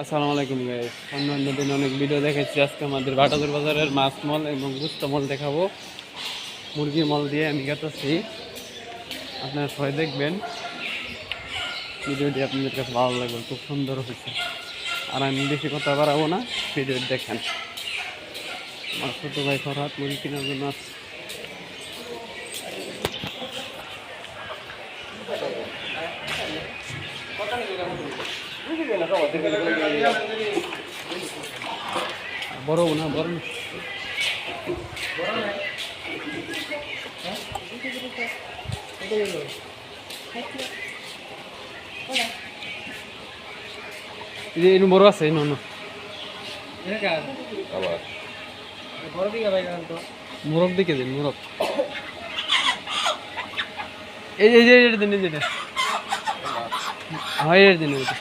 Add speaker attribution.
Speaker 1: আসসালামু আলাইকুম গাইস অন্যান্য দিন অনেক ভিডিও দেখেছি। আজকে আমাদের বাটাদুর বাজারের মাছ মল এবং গুস্ত মল দেখাবো। মুরগির মল দিয়ে আমি কাটাচ্ছি আপনারা সবাই দেখবেন। ভিডিওটি আপনাদের কাছে ভালো লাগবে খুব সুন্দর হয়েছে। আর আমি বেশি কথা বাড়াবো না, ভিডিও দেখেন। আমার ছোটো ভাই ফরহাত মুরগি কেনার জন্য আসছে। বড় না বড় না এরকম বড় আছে নন মোরগ দিকে দিন মোরগ এই যে এটা দিন এই যে এটা। হয় এর দিন ওইটা